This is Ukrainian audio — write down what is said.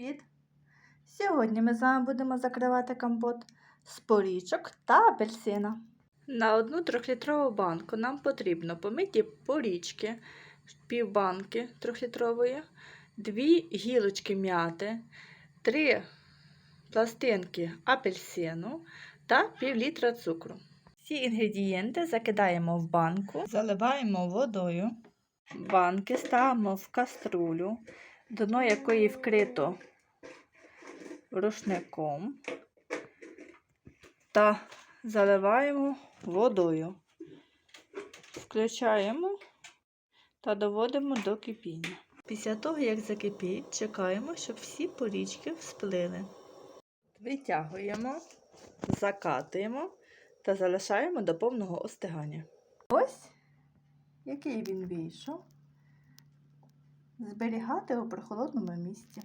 Привіт! Сьогодні ми з вами будемо закривати компот з порічок та апельсина. На одну трьохлітрову банку нам потрібно помиті порічки, пів банки трьохлітрової, дві гілочки м'яти, три пластинки апельсину та пів літра цукру. Всі інгредієнти закидаємо в банку, заливаємо водою. Банки ставимо в каструлю, дно якої вкрито рушником та заливаємо водою. Включаємо та доводимо до кипіння. Після того, як закипить, чекаємо, щоб всі порічки всплили. Витягуємо, закатуємо та залишаємо до повного остигання. Ось який він вийшов. Зберігати у прохолодному місці.